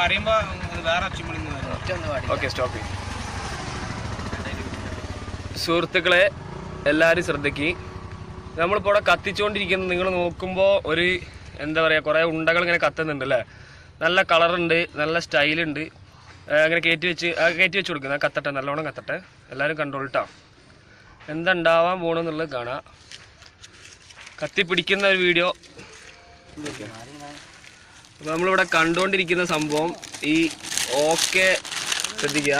പറയുമ്പോ വേറെ okay stop സുഹൃത്തുക്കളെ എല്ലാവരും ശ്രദ്ധിക്ക്. നമ്മളിപ്പോൾ ഇവിടെ കത്തിച്ചുകൊണ്ടിരിക്കുന്നത് നിങ്ങൾ നോക്കുമ്പോൾ ഒരു എന്താ പറയുക കുറേ ഉണ്ടകൾ ഇങ്ങനെ കത്തുന്നുണ്ട് അല്ലേ? നല്ല കളറുണ്ട് നല്ല സ്റ്റൈലുണ്ട്. അങ്ങനെ കയറ്റി വെച്ച് ആ, കയറ്റി വെച്ച് കൊടുക്കുന്നത് കത്തട്ടെ നല്ലോണം കത്തട്ടെ. എല്ലാവരും കണ്ടോളിട്ടോ എന്തുണ്ടാവാൻ പോകണമെന്നുള്ളത് കാണാം. കത്തിപ്പിടിക്കുന്ന ഒരു വീഡിയോ അപ്പോൾ നമ്മളിവിടെ കണ്ടുകൊണ്ടിരിക്കുന്ന സംഭവം ഈ ഓക്കെ ശ്രദ്ധിക്കുക.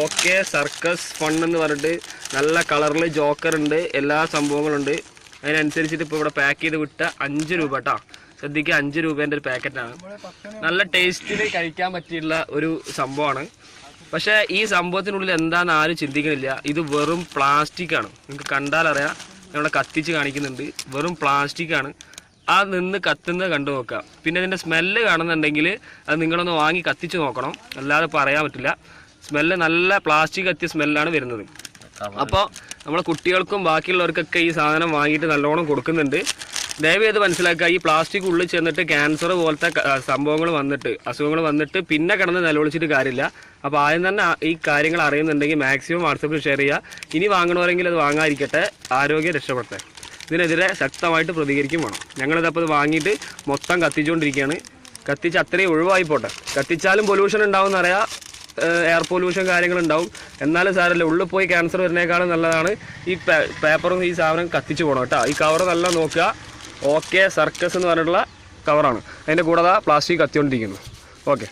ഓക്കെ സർക്കസ് ഫണ്ട് എന്ന് പറഞ്ഞിട്ട് നല്ല കളറിൽ ജോക്കർ ഉണ്ട് എല്ലാ സംഭവങ്ങളുണ്ട്. അതിനനുസരിച്ചിട്ട് ഇപ്പൊ ഇവിടെ പാക്ക് ചെയ്ത് വിട്ട അഞ്ച് രൂപ കേട്ടോ ശ്രദ്ധിക്കുക അഞ്ച് രൂപേന്റെ ഒരു പാക്കറ്റാണ് നല്ല ടേസ്റ്റിൽ കഴിക്കാൻ പറ്റിയുള്ള ഒരു സംഭവമാണ്. പക്ഷേ ഈ സംഭവത്തിനുള്ളിൽ എന്താണെന്ന് ആരും ചിന്തിക്കണില്ല. ഇത് വെറും പ്ലാസ്റ്റിക് ആണ്. നിങ്ങൾക്ക് കണ്ടാലറിയാം. ഇവിടെ കത്തിച്ച് കാണിക്കുന്നുണ്ട്. വെറും പ്ലാസ്റ്റിക് ആണ്. ആ നിന്ന് കത്തുന്നത് കണ്ടു നോക്കാം. പിന്നെ ഇതിന്റെ സ്മെല്ല് കാണുന്നുണ്ടെങ്കിൽ അത് നിങ്ങളൊന്ന് വാങ്ങി കത്തിച്ച് നോക്കണം. അല്ലാതെ പറയാൻ പറ്റില്ല. സ്മെല്ല് നല്ല പ്ലാസ്റ്റിക് കത്തിയ സ്മെല്ലാണ് വരുന്നത്. അപ്പോൾ നമ്മളെ കുട്ടികൾക്കും ബാക്കിയുള്ളവർക്കൊക്കെ ഈ സാധനം വാങ്ങിയിട്ട് നല്ലോണം കൊടുക്കുന്നുണ്ട്. ദയവ് ചെയ്ത് മനസ്സിലാക്കുക ഈ പ്ലാസ്റ്റിക് ഉള്ളിൽ ചെന്നിട്ട് ക്യാൻസർ പോലത്തെ സംഭവങ്ങൾ വന്നിട്ട് അസുഖങ്ങൾ വന്നിട്ട് പിന്നെ കിടന്ന് നിലവിളിച്ചിട്ട് കാര്യമില്ല. അപ്പോൾ ആദ്യം തന്നെ ഈ കാര്യങ്ങൾ അറിയുന്നുണ്ടെങ്കിൽ മാക്സിമം വാട്സപ്പിൽ ഷെയർ ചെയ്യുക. ഇനി വാങ്ങണമെങ്കിൽ അത് വാങ്ങാതിരിക്കട്ടെ. ആരോഗ്യം രക്ഷപ്പെടട്ടെ. ഇതിനെതിരെ ശക്തമായിട്ട് പ്രതികരിക്കും വേണം. ഞങ്ങളിതപ്പോൾ വാങ്ങിയിട്ട് മൊത്തം കത്തിച്ചുകൊണ്ടിരിക്കുകയാണ്. കത്തിച്ച് അത്രയും ഒഴിവായി പോട്ടെ. കത്തിച്ചാലും പൊല്യൂഷൻ ഉണ്ടാവും എന്നറിയാം എയർ പൊല്യൂഷൻ കാര്യങ്ങളുണ്ടാവും എന്നാലും സാരല്ല ഉള്ളിൽ പോയി ക്യാൻസർ വരുന്നേക്കാളും നല്ലതാണ്. ഈ പേപ്പറും ഈ സാധനം കത്തിച്ച് പോകണം കേട്ടോ. ഈ കവർ നല്ല നോക്കുക. ഓക്കെ സർക്കസ് എന്ന് പറഞ്ഞിട്ടുള്ള കവറാണ് അതിന്റെ കൂടെ പ്ലാസ്റ്റിക് കത്തിക്കൊണ്ടിരിക്കുന്നു. ഓക്കെ